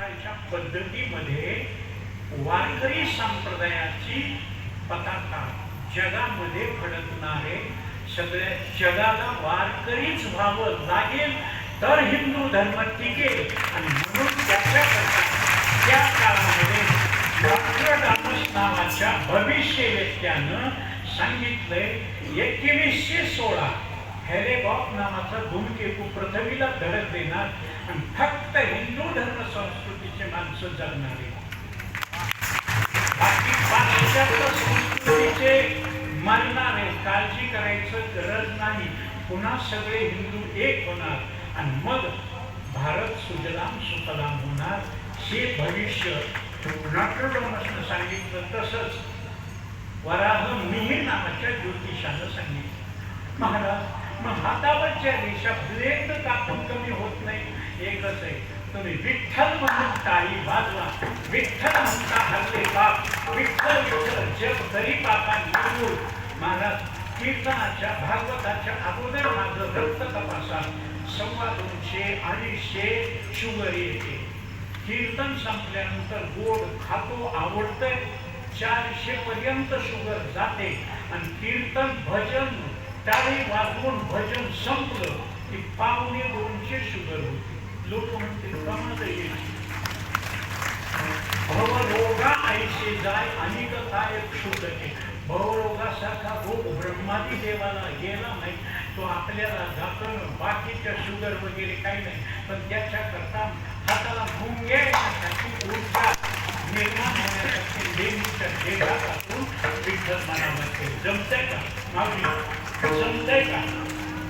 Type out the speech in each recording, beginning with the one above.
आजकालच्या पद्धतीमध्ये वारकरी संप्रदायाची पताका जगामध्ये फडकणारे सगळ्या जगाला वारकरीच व्हावं लागेल तर हिंदू धर्म टिकेल. आणि म्हणून त्याच्याकरता त्या काळामध्ये डॉक्टर रामस नावाच्या भविष्यवेत्यानं सांगितलंय एकवीसशे सोळा हॅरेबॉक नावाचा धूमकेतू पृथ्वीला धडक देणार आणि फक्त हिंदू धर्म संस्कृतीचे माणसं बाकी संस्कृतीचे मरणार आहे. काळजी करायचं गरज नाही. पुन्हा सगळे हिंदू एक होणार. आणि मग भारत सुजलाम सुफलाम होणार. हे भविष्य डॉक्टर सांगितलं तसंच. वराह मिहीर नावाच्या ज्योतिषानं सांगितलं. महाराज मग हातावरच्या रेषा ब्लेंड कापून कमी होत नाही. एकच आहे. तुम्ही विठ्ठल म्हणून ताई वाजवा. विठ्ठल म्हणता हरले पाप. विठ्ठल विठ्ठल जग तरी पापा निघून महाराज कीर्तनाच्या भागवताच्या अगोदर माझं रक्त तपासा. सव्वा दोनशे अडीचशे शुगर येते. कीर्तन संपल्यानंतर गोड खातो आवडतंय. चारशे पर्यंत शुगर जाते. आणि कीर्तन भजन टाळी वाजवून भजन संपलं की पावणे दोनशे शुगर होते. लोक म्हणते कमत भवरोगा ऐसे जाय अनिकताय क्षुदते भवरोगासारखा रोग ब्रह्मादी देवाला गेला नाही तो आपल्याला जातं बाकीच्या शुगर वगैरे काही नाही पण त्याच्याकरता हाताला भुंगे ऊर्जा निर्माण होण्यासाठी देवीच्या विठ्ठल जमतंय का जमतंय का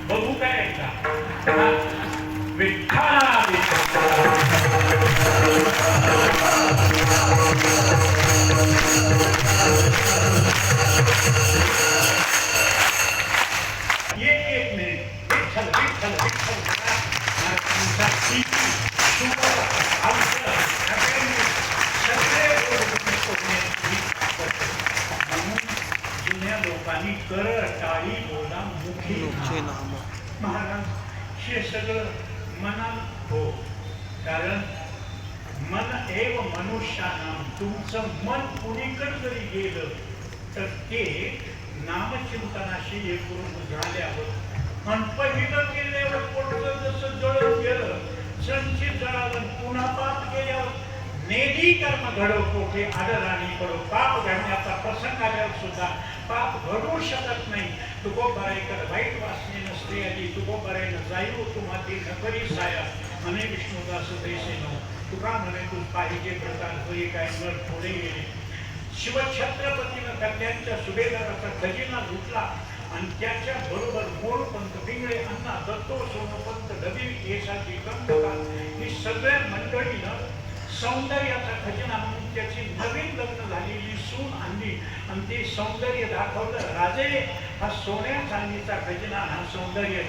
बघू काय एकदा नाम. महाराज हे सगळं मनात हो कारण मन एव मनुष्यानाम तुमचं मन कुणीकडे जरी गेलं तर ते नामचिंतनाशी एकरूप झाल्यावर आणि पहिलं केल्यावर पोटलं जसं जळून गेलं संचित जळावर पुन्हा पाप केल्यावर नेदी कर्म घडव कोठे आदर आणि पडो पाप घडण्याचा प्रसंग आल्यावर सुद्धा पाप घडू शकत नाही. तुको बराईकर वाईट वासने नसते आधी तुको बराईनं जाईव तुम्हाला नकरी साया. म्हणे विष्णुदास देशे नो तुका म्हणे तू पाहिजे प्रकार होई काय मर थोडे गेले शिवछत्रपतीनं कल्याणच्या सुभेदाराचा खजिना लुटला आणि त्याच्या बरोबर मोरपंत पिंगळे अण्णा दत्तो सोनपंत डबी केसाची कंदकाल ही सगळ्या मंडळीनं सौंदर्याचा खजिना म्हणून त्याची नवीन लग्न झालेली सून आणली. आणि ते सौंदर्य दाखवलं. राजे हा सोन्या चांदीचा खजिना हा सौंदर्य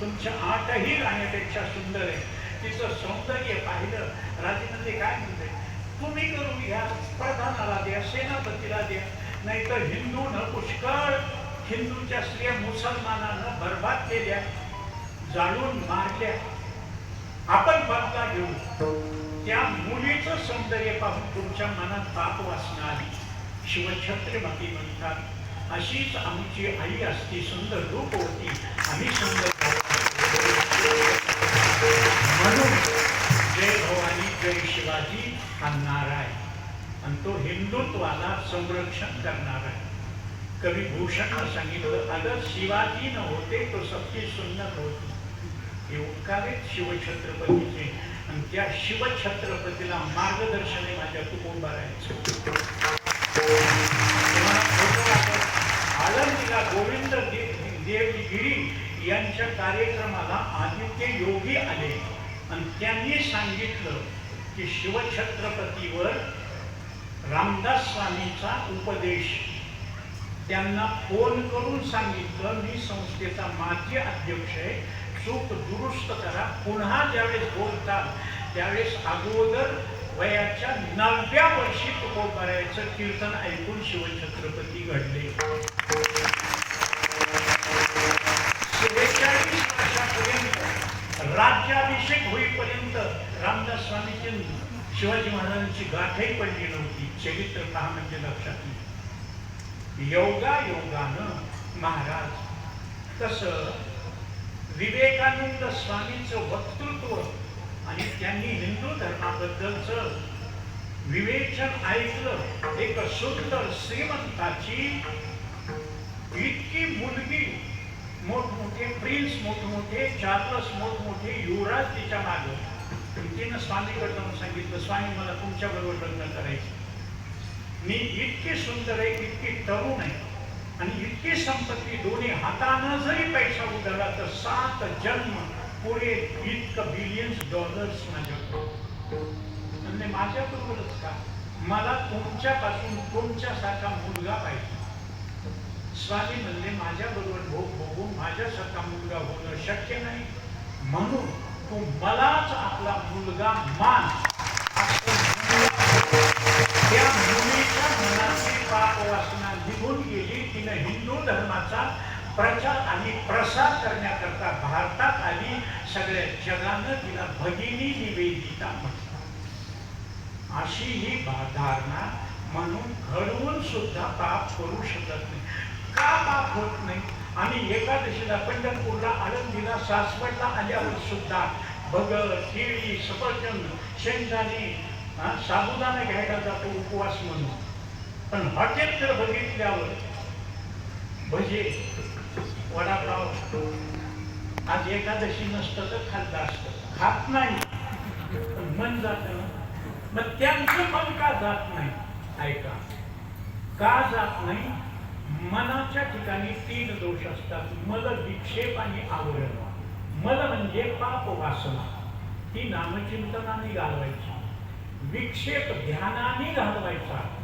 तुमच्या आठही राहण्यापेक्षा सुंदर आहे. तिचं सौंदर्य पाहिलं. राजे म्हणजे काय म्हणते तुम्ही करून घ्या. प्रधानाला द्या सेनापतीला द्या. नाहीतर हिंदूनं पुष्कळ हिंदूच्या स्त्रिया मुसलमानांना बर्बाद केल्या जाळून मारल्या. आपण बदला घेऊ. त्या मुलीचं सौंदर्य पाहून तुमच्या मनात पाप वासना आली शिवछत्रपती म्हणतात. अशीच आमची आई असती सुंदर रूप होती. आम्ही सुंदर म्हणून जय भवानी जय शिवाजी हा नाराय आहे. आणि तो हिंदुत्वाला संरक्षण करणार आहे. कवी भूषण सांगितलं अगर शिवाजी न होते तो सबकी सुंदर होती. हे उपकार आहेत शिवछत्रपतीचे आणि त्या शिवछत्रपतीला मार्गदर्शन माझ्या कुटुंबाला आळंदीला गोविंद दे- देवगिरी यांच्या कार्यक्रमाला आदित्य योगी आले. आणि त्यांनी सांगितलं की शिवछत्रपतीवर रामदास स्वामीचा उपदेश. त्यांना फोन करून सांगितलं मी संस्थेचा माजी अध्यक्ष आहे. चूक दुरुस्त करा. पुन्हा ज्यावेळेस बोलतात त्यावेळेस अगोदर वयाच्या नवव्या वर्षी तुकोबारायचं कीर्तन ऐकून शिवछत्रपती घडले. शेहेचाळीस वर्षापर्यंत राज्याभिषेक होईपर्यंत रामदास स्वामीची शिवाजी महाराजांची गाठही पडली नव्हती. चरित्र पहा म्हणजे लक्षात नाही योगा योगानं महाराज तसं विवेकानंद स्वामींचं वक्तृत्व आणि त्यांनी हिंदू धर्माबद्दलचं विवेचन ऐकलं एक सुंदर श्रीमंताची इतकी मुलगी मोठमोठे प्रिन्स मोठमोठे चार्लस मोठमोठे युवराज तिच्यामागे. तिनं स्वामीकडे जाऊन सांगितलं स्वामी मला तुमच्याबरोबर लग्न करायचं मी इतकी सुंदर आहे इतकी तरुण आहे. आणि इतकी संपत्ती दोन्ही हातानं जरी पैसा उधळला तर सात जन्म पुढे इतकं बिलियन्स डॉलर्स माझ्याकडे म्हणजे माझ्याबरोबरच का मला तुमच्यापासून तुमच्यासारखा मुलगा पाहिजे. स्वामी म्हणले माझ्याबरोबर भोग भोगून माझ्यासारखा मुलगा होणं शक्य नाही. म्हणून तू मलाच आपला मुलगा मान. हिंदू धर्माचा प्रचार आणि प्रसार करण्याकरता भारतात आणि सगळ्या जगानं तिला भगिनी निवेदिता म्हटलं. अशी ही धारणा म्हणून घडवून सुद्धा पाप करू शकत नाही. का पाप होत नाही? आणि एकादशीला पंढरपूरला आळंदीला सासवडला आल्यावर सुद्धा भगर केळी सफरचंद शेंगदाणे हा, साबुदाणा घ्यायला जातो उपवास म्हणून. पण हॉटेल तर बघितल्यावर भजे वडापाव. आज एकादशी नसतं तर खाल्लं असतं. खात नाही. पण मन जात. मग त्यांचं मन का जात नाही? ऐका. का जात नाही? मनाच्या ठिकाणी तीन दोष असतात. मल विक्षेप आणि आवरण. मल म्हणजे पाप वासना. ती नामचिंतनाने घालवायची. विक्षेप ध्यानाने घालवायचा.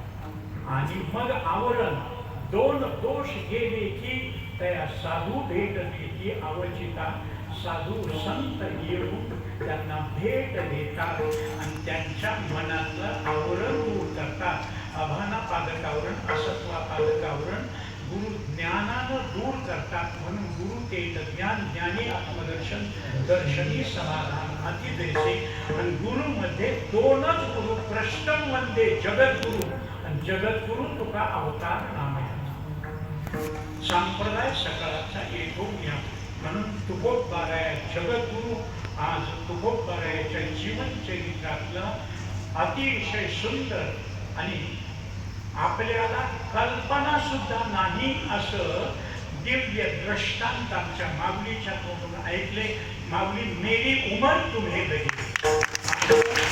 आणि मग आवरण. दोन दोष गेले की त्या साधू भेटले की अवचिता. साधू संत येऊन त्यांना भेट देतात आणि त्यांच्या मनातलं आवरण दूर करतात. अभाना पादकावरण असत्वा पादकावरण गुरु ज्ञानानं दूर करतात म्हणून गुरु ते ज्ञान ज्ञानी आत्मदर्शन दर्शनी समाधान अतिदेशी. आणि गुरुमध्ये दोनच गुरु प्रश्न वंदे जगद्गुरु. आणि जगद्गुरु तुका अवतार नामा संप्रदाय सकाळचा एकूण घ्या म्हणून तुकोबाराया जगद्गुरु आज तुकोबारायाच्या जीवन चरित्रातलं अतिशय सुंदर आणि आपल्याला कल्पना सुद्धा नाही असं दिव्य दृष्टांत आमच्या माऊलीच्या तोंडून ऐकले. माऊली मेरी उमर तुम्ही बघितली.